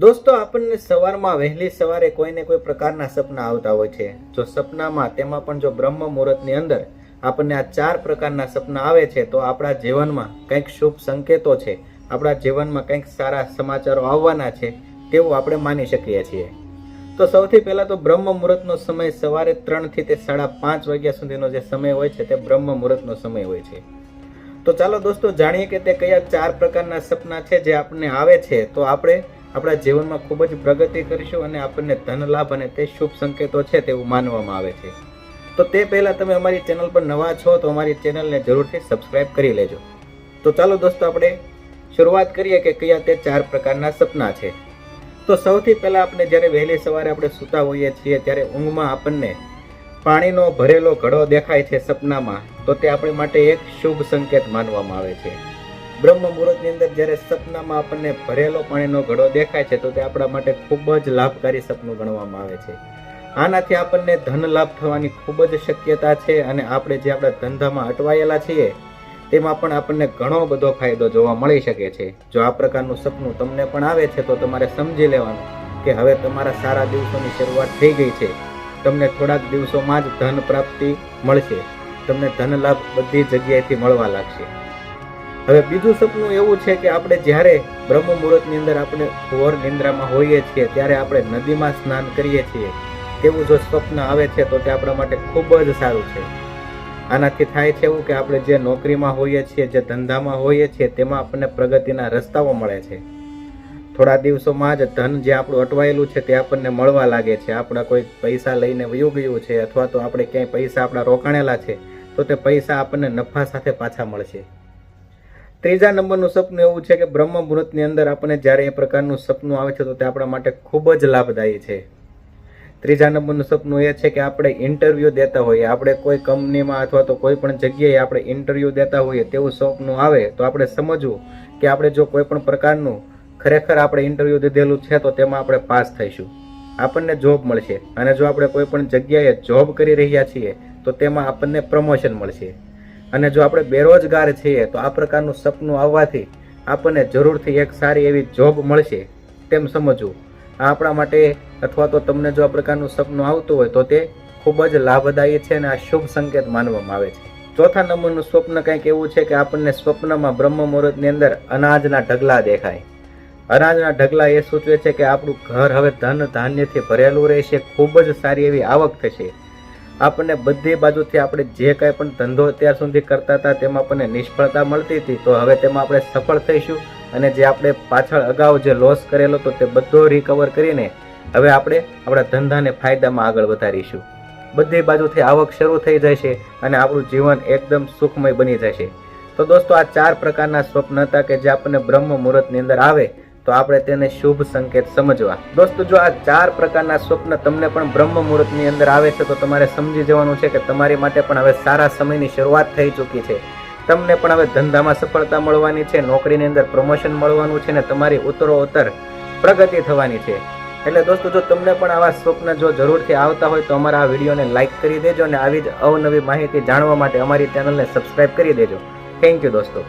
દોસ્તો, આપણને સવારમાં વહેલી સવારે કોઈને કોઈ પ્રકારના સપના આવતા હોય છે. જો સપનામાં તેમાં પણ જો બ્રહ્મ મુહૂર્તની અંદર આપણને આ ચાર પ્રકારના સપના આવે છે, તો આપણા જીવનમાં કંઈક શુભ સંકેતો છે. આપણા જીવનમાં કંઈક સારા સમાચારો આવવાના છે, તેવું આપણે માની શકીએ છીએ. તો સૌથી પહેલાં તો બ્રહ્મ મુહૂર્તનો સમય સવારે ત્રણથી તે સાડા પાંચ વાગ્યા સુધીનો જે સમય હોય છે, તે બ્રહ્મ મુહૂર્તનો સમય હોય છે. તો ચાલો દોસ્તો, જાણીએ કે તે કયા ચાર પ્રકારના સપના છે જે આપણને આવે છે. તો આપણે આપણા જીવનમાં ખૂબ જ પ્રગતિ કરીશું અને આપણને ધન, લાભ અને તે શુભ સંકેતો છે તેવું માનવામાં આવે છે. તો તે પહેલાં તમે અમારી ચેનલ પર નવા છો તો અમારી ચેનલને જરૂરથી સબસ્ક્રાઇબ કરી લેજો. તો ચાલો દોસ્તો આપણે શરૂઆત કરીએ કે કયા તે ચાર પ્રકારના સપના છે. તો સૌથી પહેલાં આપણે જ્યારે વહેલી સવારે આપણે સૂતા હોઈએ છીએ ત્યારે ઊંઘમાં આપણને પાણીનો ભરેલો ઘડો દેખાય છે સપનામાં. તો તે આપણી માટે એક શુભ સંકેત માનવામાં આવે છે. બ્રહ્મ મુહૂર્તની અંદર જ્યારે સપનામાં આપણને ભરેલો પાણીનો ઘડો દેખાય છે, તો તે આપણા માટે ખૂબ જ લાભકારી સપનું ગણવામાં આવે છે. આનાથી આપણને ધન લાભ થવાની ખૂબ જ શક્યતા છે અને આપણે જે આપણા ધંધામાં અટવાયેલા છીએ, તેમાં પણ આપણને ઘણો બધો ફાયદો જોવા મળી શકે છે. જો આ પ્રકારનું સપનું તમને પણ આવે છે, તો તમારે સમજી લેવાનું કે હવે તમારા સારા દિવસોની શરૂઆત થઈ ગઈ છે. તમને થોડાક દિવસોમાં જ ધન પ્રાપ્તિ મળશે. તમને ધન લાભ બધી જગ્યાએથી મળવા લાગશે. હવે બીજું સપનું એવું છે કે આપણે જ્યારે બ્રહ્મ મુહૂર્તની અંદર આપણે ઘોર નિંદ્રામાં હોઈએ છીએ, ત્યારે આપણે નદીમાં સ્નાન કરીએ છીએ. તેવું જો સ્વપ્ન આવે છે તો તે આપણા માટે ખૂબ જ સારું છે. આનાથી થાય છે એવું કે આપણે જે નોકરીમાં હોઈએ છીએ, જે ધંધામાં હોઈએ છીએ, તેમાં આપણને પ્રગતિના રસ્તાઓ મળે છે. થોડા દિવસોમાં જ ધન જે આપણું અટવાયેલું છે તે આપણને મળવા લાગે છે. આપણા કોઈ પૈસા લઈને વયું ગયું છે અથવા તો આપણે ક્યાંય પૈસા આપણા રોકાણેલા છે, તો તે પૈસા આપણને નફા સાથે પાછા મળશે. ત્રીજા નંબરનું સપનું એવું છે કે બ્રહ્મ મુહૂર્તની અંદર આપણને જ્યારે એ પ્રકારનું સપનું આવે છે, તો તે આપણા માટે ખૂબ જ લાભદાયી છે. ત્રીજા નંબરનું સપનું એ છે કે આપણે ઇન્ટરવ્યૂ દેતા હોઈએ. આપણે કોઈ કંપનીમાં અથવા તો કોઈ પણ જગ્યાએ આપણે ઇન્ટરવ્યૂ દેતા હોઈએ, તેવું સપનું આવે, તો આપણે સમજવું કે આપણે જો કોઈ પણ પ્રકારનું ખરેખર આપણે ઇન્ટરવ્યૂ દીધેલું છે, તો તેમાં આપણે પાસ થઈશું. આપણને જોબ મળશે. અને જો આપણે કોઈ પણ જગ્યાએ જોબ કરી રહ્યા છીએ, તો તેમાં આપણને પ્રમોશન મળશે. અને જો આપણે બેરોજગાર છીએ, તો આ પ્રકારનું સપનું આવવાથી આપણને જરૂરથી એક સારી એવી જોબ મળશે. તેમ સમજવું. આ આપણા માટે અથવા તો તમને જો આ પ્રકારનું સપનું આવતું હોય, તો તે ખૂબ જ લાભદાયી છે અને આ શુભ સંકેત માનવામાં આવે છે. ચોથા નંબરનું સ્વપ્ન કંઈક એવું છે કે આપણને સ્વપ્નમાં બ્રહ્મ મુહૂર્તની અંદર અનાજના ઢગલા દેખાય. અનાજના ઢગલા એ સૂચવે છે કે આપણું ઘર હવે ધન ધાન્યથી ભરેલું રહેશે. ખૂબ જ સારી એવી આવક થશે. આપણને બધી બાજુથી આપણે જે કાંઈ પણ ધંધો અત્યાર સુધી કરતા હતા તેમાં આપણને નિષ્ફળતા મળતી હતી. તો હવે તેમાં આપણે સફળ થઈશું અને જે આપણે પાછળ અગાઉ જે લોસ કરેલો તો તે બધો રિકવર કરીને હવે આપણે આપણા ધંધાને ફાયદામાં આગળ વધારીશું. બધી બાજુથી આવક શરૂ થઈ જશે અને આપણું જીવન એકદમ સુખમય બની જશે. તો દોસ્તો, આ ચાર પ્રકારના સ્વપ્ન હતા કે જે આપણને બ્રહ્મ મુહૂર્તની અંદર આવે તો આપણે તેને શુભ સંકેત સમજવા. દોસ્તો, જો આ ચાર પ્રકારના સ્વપ્ન તમને પણ બ્રહ્મ મુહૂર્તની અંદર આવે છે, તો તમારે સમજી જવાનું છે કે તમારી માટે પણ હવે સારા સમયની શરૂઆત થઈ ચૂકી છે. તમને પણ હવે ધંધામાં સફળતા મળવાની છે, નોકરીની અંદર પ્રમોશન મળવાનું છે ને તમારી ઉત્તરો ઉત્તર પ્રગતિ થવાની છે. એટલે દોસ્તો, જો તમને પણ આવા સ્વપ્ન જો જરૂરથી આવતા હોય, તો અમારા આ વિડીયોને લાઇક કરી દેજો અને આવી જ અવનવી માહિતી જાણવા માટે અમારી ચેનલને સબસ્ક્રાઇબ કરી દેજો. થેન્ક યુ દોસ્તો.